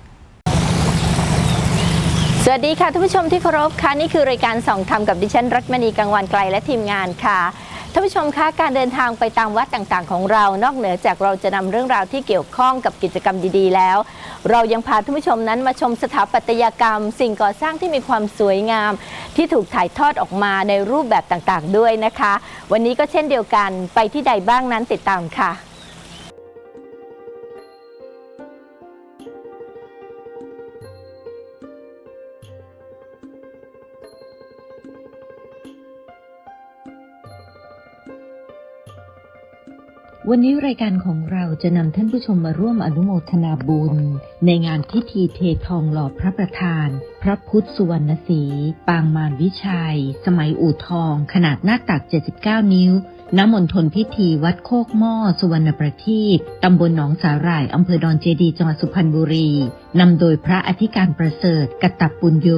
ส วัสดีค่ะท่านผู้ชมที่เคารพค่ะนี่คือรายการส่องธรรมกับดิฉันรัตมณีกังวันไกลและทีมงานค่ะท่านผู้ชมคะการเดินทางไปตามวัดต่างๆ ของเรา นอกเหนือจากเราจะนำเรื่องราวที่เกี่ยวข้องกับกิจกรรมดีๆ แล้ว เรายังพาท่านผู้ชมนั้นมาชมสถาปัตยกรรม สิ่งก่อสร้างที่มีความสวยงาม ที่ถูกถ่ายทอดออกมาในรูปแบบต่างๆ ด้วยนะคะ วันนี้ก็เช่นเดียวกันไปที่ใดบ้างนั้นติดตามค่ะ วันนี้รายการของเราจะนำท่านผู้ชมมาร่วมอนุโมทนาบุญ ในงานพิธีเททองหล่อพระประธาน พระพุทธสุวรรณสี ปางมารวิชัย สมัยอู่ทอง ขนาดหน้าตัก 79 นิ้ว ณมณฑลพิธีวัดโคกหม้อสุวรรณประทีปตำบลหนองสาหร่ายอำเภอดอนเจดี จังหวัดสุพรรณบุรี นำโดยพระอธิการประเสริฐกตับปุญโย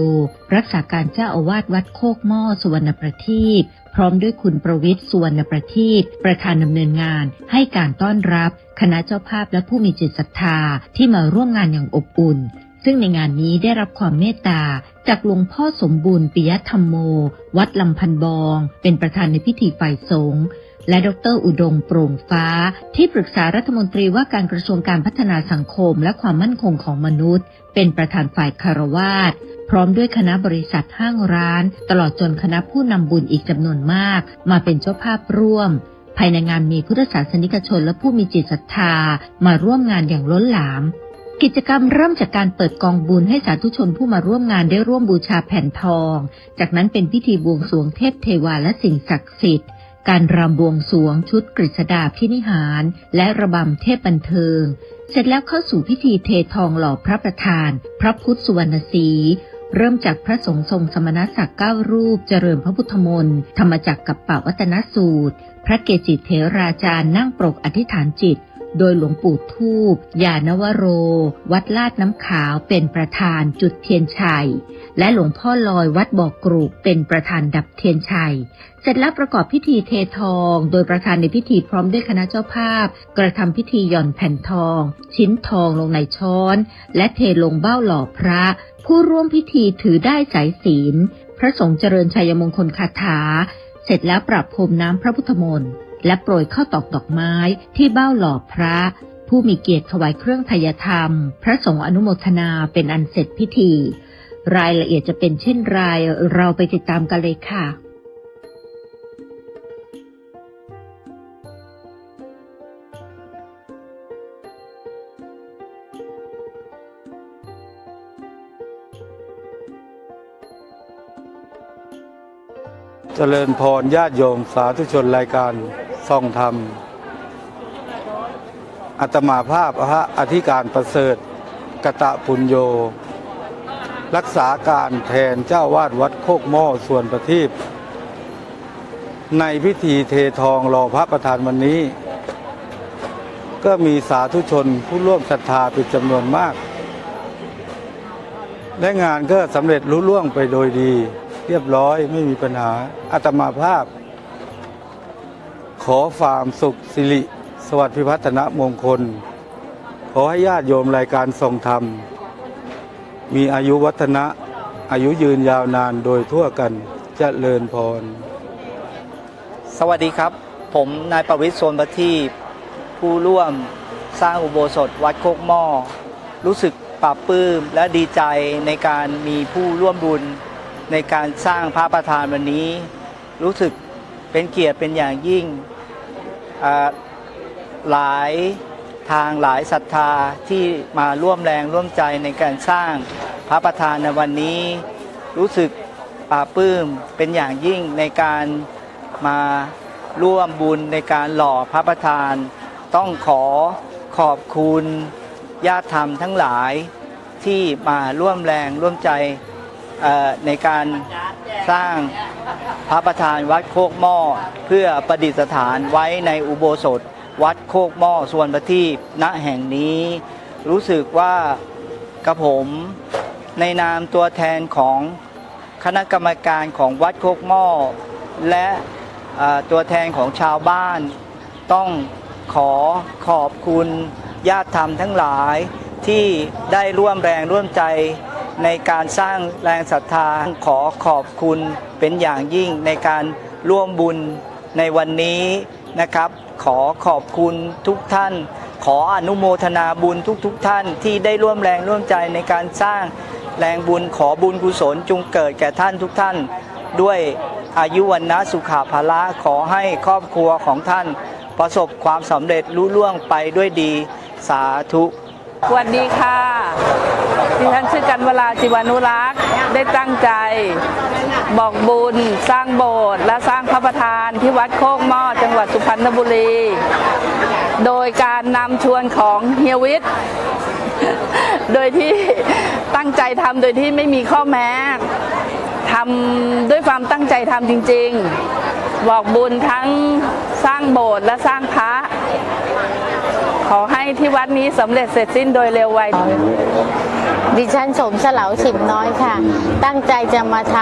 รักษาการเจ้าอาวาสวัดโคกหม้อสุวรรณประทีปพร้อมด้วยคุณประวิทย์สุวรรณประทีปประธานดำเนินงาน ให้การต้อนรับ คณะเจ้าภาพและผู้มีจิตศรัทธาที่มาร่วมงานอย่างอบอุ่น ซึ่งในงานนี้ได้รับความเมตตาจากหลวงพ่อสมบูรณ์ปิยธรรมโม วัดลำพันบอง เป็นประธานในพิธีฝ่ายสงฆ์ และดร อุดมโปร่งฟ้า ที่ปรึกษารัฐมนตรีว่าการกระทรวงการพัฒนาสังคมและความมั่นคงของมนุษย์ เป็นประธานฝ่ายคารวาสพร้อมด้วยคณะบริษัทห้างร้าน ตลอดจนคณะผู้นำบุญอีกจำนวนมาก มาเป็นเจ้าภาพร่วม ภายในงานมีพุทธศาสนิกชนและผู้มีจิตศรัทธามาร่วมงานอย่างล้นหลาม กิจกรรมเริ่มจากการเปิดกองบุญให้สาธุชนผู้มาร่วมงานได้ร่วมบูชาแผ่นทอง จากนั้นเป็นพิธีบวงสรวงเทพเทวาและสิ่งศักดิ์สิทธิ์ การรำบวงสวงชุดกฤษดาพินิหารและระบำเทพบันเทิง เสร็จแล้วเข้าสู่พิธีเททองหล่อพระประธาน พระพุทธสุวรรณสีเริ่มจากพระสงฆ์ทรงสมณศักดิ์เก้ารูปเจริญพระพุทธมนต์ธรรมจักรกับป่าวัตนสูตร พระเกจิเถราจารย์นั่งปรกอธิษฐานจิต โดยหลวงปู่ทูบยานวโร วัดลาดน้ำขาวเป็นประธานจุดเทียนชัย และหลวงพ่อลอยวัดบ่อกรูกเป็นประธานดับเทียนชัย เสร็จแล้วประกอบพิธีเททอง โดยประธานในพิธีพร้อมด้วยคณะเจ้าภาพ กระทำพิธีหย่อนแผ่นทอง ชิ้นทองลงในช้อน และเทลงเบ้าหล่อพระ ผู้ร่วมพิธีถือได้สายศีล พระสงฆ์เจริญชัยมงคลคาถา เสร็จแล้วปรับพรมน้ำพระพุทธมนต์ และโปรยข้าวตอกดอกไม้ที่เบ้าหล่อพระ ผู้มีเกียรติถวายเครื่องทยธรรม พระสงฆ์อนุโมทนาเป็นอันเสร็จพิธี รายละเอียดจะเป็นเช่นไรเราไปติดตามกันเลยค่ะเจริญพรญาติโยมสาธุชนรายการ ส่องธรรมอัตมาภาพพระอธิการประเสริฐกตะปุญโย รักษาการแทนเจ้าวาดวัดโคกหม้อส่วนประทีปในพิธีเททองรอพระประธานวันนี้ ก็มีสาธุชนผู้ร่วมศรัทธาเป็นจำนวนมาก และงานก็สำเร็จลุล่วงไปโดยดี เรียบร้อยไม่มีปัญหาอาตมาภาพ ขอฟาร์มสุขสิริ สวัสดิ์พิพัฒนมงคล ขอให้ญาติโยมรายการทรงธรรม มีอายุวัฒนะ อายุยืนยาวนานโดยทั่วกันเจริญพร สวัสดีครับ ผมนายประวิทย์โซนประทีปผู้ร่วมสร้างอุโบสถวัดโคกหม้อ รู้สึกปลาบปลื้มและดีใจในการมีผู้ร่วมบุญในการสร้างพระประธานวันนี้ รู้สึกเป็นเกียรติเป็นอย่างยิ่ง หลายทางหลายศรัทธาที่มาร่วมแรงร่วมใจในการสร้างพระประธานในวันนี้ รู้สึกปลาปลื้มเป็นอย่างยิ่งในการมาร่วมบุญในการหล่อพระประธาน ต้องขอขอบคุณญาติธรรมทั้งหลายที่มาร่วมแรงร่วมใจ ในการสร้างพระประธานวัดโคกหม้อ เพื่อประดิษฐานไว้ในอุโบสถ วัดโคกหม้อส่วนประทีปณแห่งนี้ รู้สึกว่ากระผมในนามตัวแทนของคณะกรรมการของวัดโคกหม้อ และตัวแทนของชาวบ้านต้องขอขอบคุณญาติธรรมทั้งหลายที่ได้ร่วมแรงร่วมใจ ในการสร้างแรงศรัทธาขอขอบคุณเป็นอย่างยิ่งในการร่วมบุญในวันนี้นะครับ ขอขอบคุณทุกท่าน ขออนุโมทนาบุญทุกๆทท่านที่ได้ร่วมแรงร่วมใจในการสร้างแรงบุญขอบุญกุศลจงเกิดแก่ท่านทุกท่าน ด้วยอายุวันนะสุขาภาละขอให้ครอบครัวของท่าน ประสบความสำเร็จรุ่ล่วงไปด้วยดีสาธุสวัสดีค่ะ ดิฉันชื่อกันเวลาจิวานุรักษ์ได้ตั้งใจ บอกบุญสร้างโบสถ์และสร้างพระประธานที่วัดโคกหม้อจังหวัดสุพรรณบุรี โดยการนำชวนของเฮียวิทย์โดยที่ตั้งใจทำโดยที่ไม่มีข้อแม้ทำด้วยความตั้งใจทำจริง ๆ บอกบุญทั้งสร้างโบสถ์และสร้างพระ ขอให้ที่วัดนี้สำเร็จเสร็จสิ้นโดยเร็วไว ดิฉันสมเฉลาฉิมน้อยค่ะ ตั้งใจจะมาท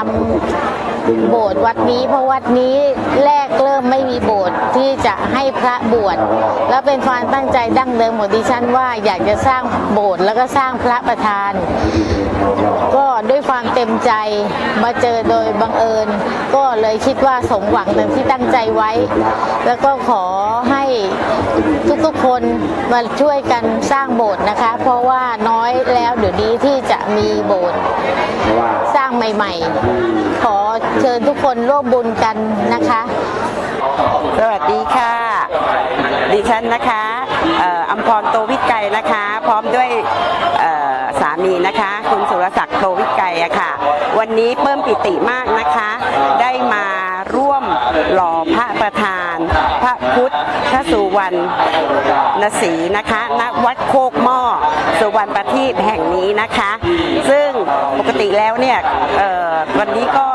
ำโบสถ์วัดนี้เพราะวัดนี้แรกเริ่มไม่มีโบสถ์ที่จะให้พระบวชแล้วเป็นความตั้งใจดั้งเดิมของดิฉันว่าอยากจะสร้างโบสถ์แล้วก็สร้างพระประธาน ต็มใจมาเจอโดยบังเอิญ ก็เลยคิดว่าสมหวังดังที่ตั้งใจไว้ แล้วก็ขอให้ทุกๆคนมาช่วยกันสร้างโบสถ์นะคะ เพราะว่าน้อยแล้วเดี๋ยวนี้ที่จะมีโบสถ์สร้างใหม่ๆ ขอเชิญทุกคนร่วมบุญกันนะคะ สวัสดีค่ะ ดิฉันนะคะ ติมากนะคะ ได้มาร่วมหล่อพระประธาน พระพุทธพระสุวรรณศรีนะคะณวัดโคกหม้อสุวรรณประทีปแห่งนี้นะคะ ซึ่งปกติแล้วเนี่ยเอ่อวันนี้ก็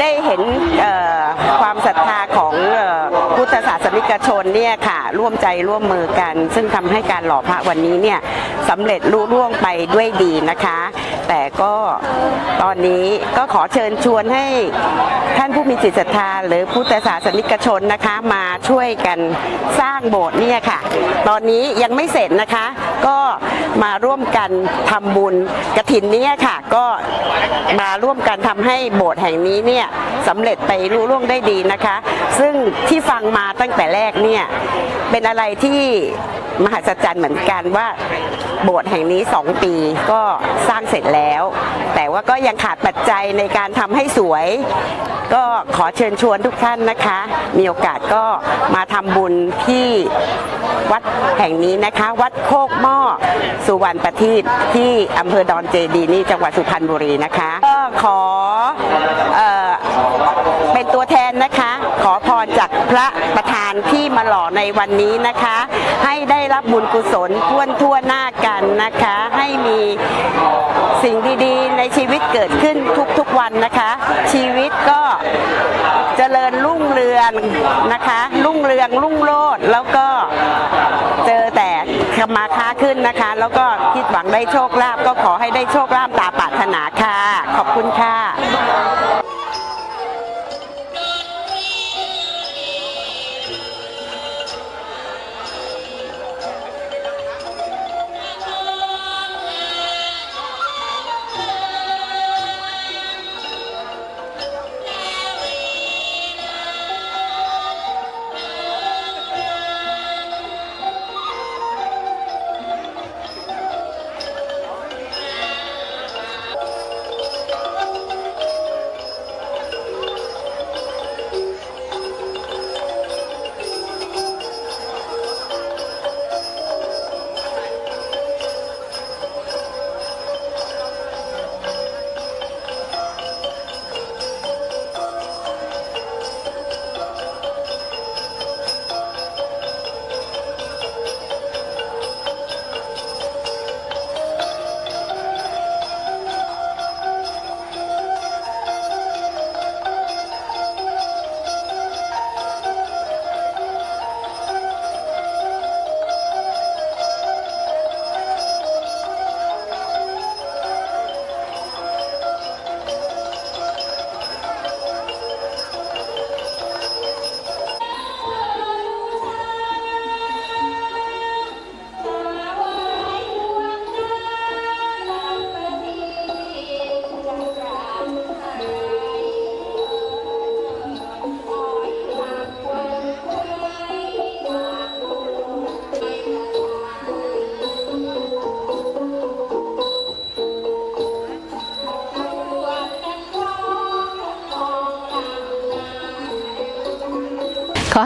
ได้เห็นเอ่อความศรัทธาของเอ่อพุทธศาสนิกชน เนี่ยค่ะร่วมใจร่วมมือกัน ซึ่งทำให้การหล่อพระวันนี้เนี่ยสำเร็จลุล่วงไปด้วยดีนะคะ แต่ก็ตอนนี้ก็ขอเชิญชวนให้ท่านผู้มีจิตศรัทธาหรือพุทธศาสนิกชนนะคะมาช่วยกันสร้างโบสถ์เนี่ยค่ะ ตอนนี้ยังไม่เสร็จนะคะ ก็มาร่วมกันทำบุญกระถินเนี่ยค่ะ ก็มาร่วมกันทำให้โบสถ์แห่งนี้เนี่ยสำเร็จไปรุ่ล่วงได้ดีนะคะ ซึ่งที่ฟังมาตั้งแต่แรกเนี่ยเป็นอะไรที่มหัศจรรย์เหมือนกันว่าโบสถ์แห่งนี้ 2 ปีก็สร้างเสร็จแล้ว แต่ว่าก็ยังขาดปัจจัยในการทำให้สวย ก็ขอเชิญชวนทุกท่านนะคะ มีโอกาสก็มาทำบุญที่วัดแห่งนี้นะคะ วัดโคกหม้อสุวรรณประทีปที่อำเภอดอนเจดีนี่จังหวัดสุพรรณบุรีนะคะก็ขอ ที่มาหล่อในวันนี้นะคะ ให้ได้รับบุญกุศลทั่วทั่วหน้ากันนะคะ ให้มีสิ่งดีๆ ในชีวิตเกิดขึ้นทุกๆวันนะคะ ชีวิตก็เจริญรุ่งเรืองนะคะ รุ่งเรืองรุ่งโรจน์แล้วก็เจอแต่มาค้าขึ้นนะคะ แล้วก็คิดหวังได้โชคลาภก็ขอให้ได้โชคลาภต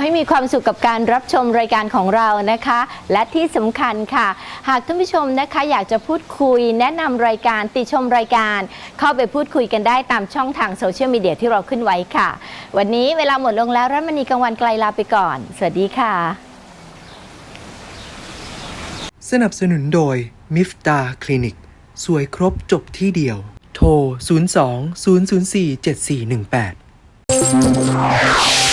ให้มีความสุขกับการรับชมรายการของเรานะคะ และที่สำคัญค่ะ หากท่านผู้ชมนะคะอยากจะพูดคุยแนะนำรายการติชมรายการ เข้าไปพูดคุยกันได้ตามช่องทางโซเชียลมีเดียที่เราขึ้นไว้ค่ะ วันนี้เวลาหมดลงแล้วรัตมณีกลางวันไกลลาไปก่อน สวัสดีค่ะ สนับสนุนโดยมิฟตาคลินิกสวยครบจบที่เดียว โทร 02 004 7418